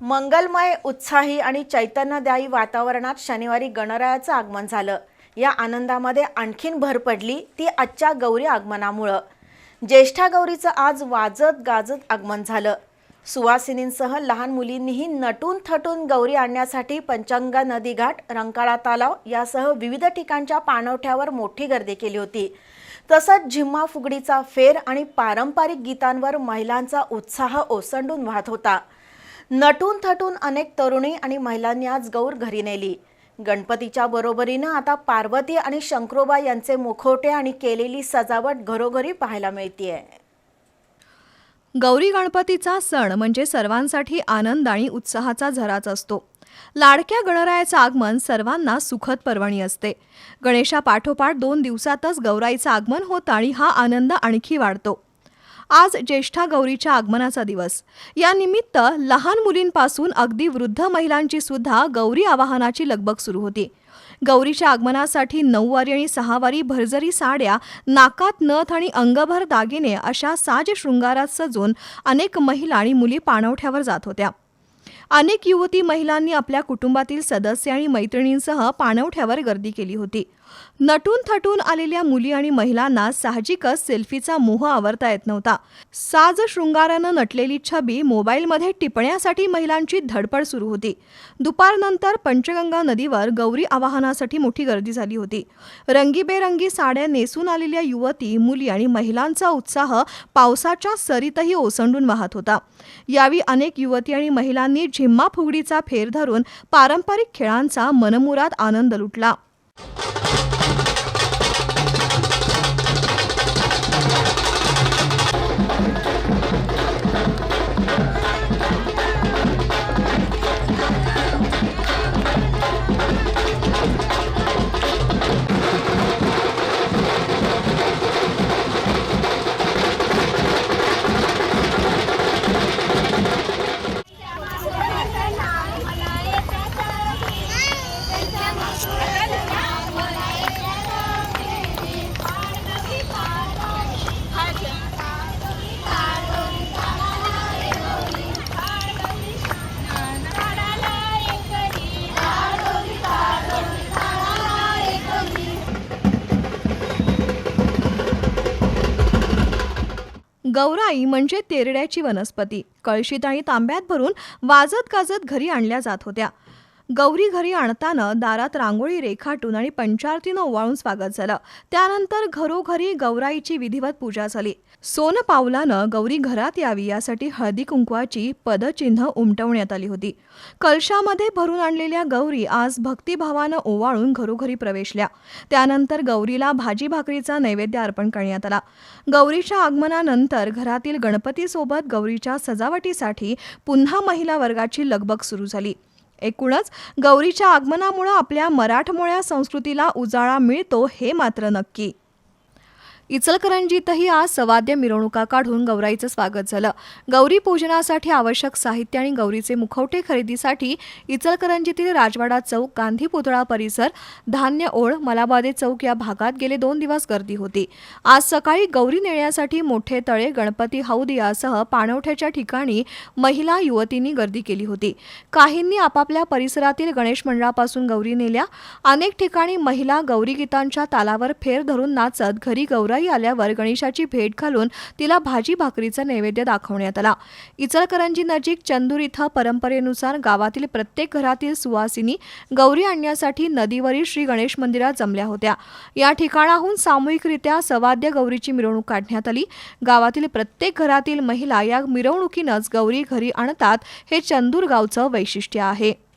मंगलमय उत्साही आणि चैतन्यदायी वातावरणात शनिवारी गणरायाचं आगमन झालं. या आनंदामध्ये आणखीन भर पडली ती आजच्या गौरी आगमनामुळं. ज्येष्ठा गौरीचं आज वाजत गाजत आगमन झालं. सुवासिनींसह लहान मुलींनीही नटून थटून गौरी आणण्यासाठी पंचंगा नदी घाट रंकाळा तलाव यासह विविध ठिकाणच्या पाणवठ्यावर मोठी गर्दी केली होती. तसंच झिम्मा फुगडीचा फेर आणि पारंपरिक गीतांवर महिलांचा उत्साह ओसंडून वाहत होता. नटून थटून अनेक तरुणी आणि महिलांनी आज गौर घरी नेली. गणपतीच्या बरोबरीनं आता पार्वती आणि शंकरोबा यांचे मुखवटे आणि केलेली सजावट घरोघरी पाहायला मिळतीये. गौरी गणपतीचा सण म्हणजे सर्वांसाठी आनंद आणि उत्साहाचा झराच असतो. लाडक्या गणरायाचं आगमन सर्वांना सुखद पर्वणी असते. गणेशापाठोपाठ दोन दिवसातच गौराईचं आगमन होतं आणि हा आनंद आणखी वाढतो. आज ज्येष्ठा गौरीच्या आगमनाचा दिवस. या निमित्त लहान मुलींपासून अगदी वृद्ध महिलांची सुद्धा गौरी आवाहनाची लगबग सुरू होती. गौरीच्या आगमनासाठी नऊवारी आणि सहावारी भरजरी साड्या नाकात नथ आणि अंगभर दागिने अशा साज शृंगारात सजून अनेक महिला आणि मुली पाणवठ्यावर जात होत्या. अनेक युवती महिलांनी आपल्या कुटुंबातील सदस्य आणि मैत्रिणींसह पाणवठ्यावर गर्दी केली होती. नटून थटून आलेल्या मुली आणि महिलांना साहजिकच सेल्फीचा मोह आवरता येत नव्हता. साज शृंगारानं नटलेली छबी मोबाईलमध्ये टिपण्यासाठी महिलांची धडपड सुरू होती. दुपारनंतर पंचगंगा नदीवर गौरी आवाहनासाठी मोठी गर्दी झाली होती. रंगीबेरंगी साड्या नेसून आलेल्या युवती मुली आणि महिलांचा उत्साह पावसाच्या सरीतही ओसंडून वाहत होता. यावेळी अनेक युवती आणि महिलांनी झिम्मा फुगडीचा फेर धरून पारंपरिक खेळांचा मनमुराद आनंद लुटला. गौराई म्हणजे तेरड्याची वनस्पती. कळशीत आणि तांब्यात भरून वाजत गाजत घरी आणल्या जात होत्या. गौरी घरी आणताना दारात रांगोळी रेखाटून आणि पंचारतीनं ओवाळून स्वागत झालं. त्यानंतर घरोघरी गौराईची विधिवत पूजा झाली. सोन पावलानं गौरी घरात यावी यासाठी हळदी कुंकवाची पदचिन्ह उमटवण्यात आली होती. कलशामध्ये भरून आणलेल्या गौरी आज भक्तिभावानं ओवाळून घरोघरी प्रवेशल्या. त्यानंतर गौरीला भाजी भाकरीचा नैवेद्य अर्पण करण्यात आला. गौरीच्या आगमनानंतर घरातील गणपतीसोबत गौरीच्या सजावटीसाठी पुन्हा महिला वर्गाची लगबग सुरू झाली. एकूणच गौरीच्या आगमनामुळं आपल्या मराठमोळ्या संस्कृतीला उजाळा मिळतो हे मात्र नक्की. इचलकरंजीतही आज सवाद्य मिरवणुका काढून गौराईचं स्वागत झालं. गौरी पूजनासाठी आवश्यक साहित्य आणि गौरीचे मुखवटे खरेदीसाठी इचलकरंजीतील राजवाडा चौक गांधी पुतळा परिसर धान्य ओळ मलाबादे चौक या भागात गेले दोन दिवस गर्दी होती. आज सकाळी गौरी नेण्यासाठी मोठे तळे गणपती हौद यासह पाणवठ्याच्या ठिकाणी महिला युवतींनी गर्दी केली होती. काहींनी आपापल्या परिसरातील गणेश मंडळापासून गौरी नेल्या. अनेक ठिकाणी महिला गौरी गीतांच्या तालावर फेर धरून नाचत घरी गौराई आल्यावर गणेशाची भेट घालून तिला भाजी भाकरीचा नैवेद्य दाखवण्यात आला. इचलकरंजी नजीक चंदूर इथं परंपरेनुसार गावातील प्रत्येक घरातील सुवासिनी गौरी आणण्यासाठी नदीवरील श्री गणेश मंदिरात जमल्या होत्या. या ठिकाणाहून सामूहिकरित्या सवाद्य गौरीची मिरवणूक काढण्यात आली. गावातील प्रत्येक घरातील महिला या मिरवणुकीनंच गौरी घरी आणतात हे चंदूर गावचं वैशिष्ट्य आहे.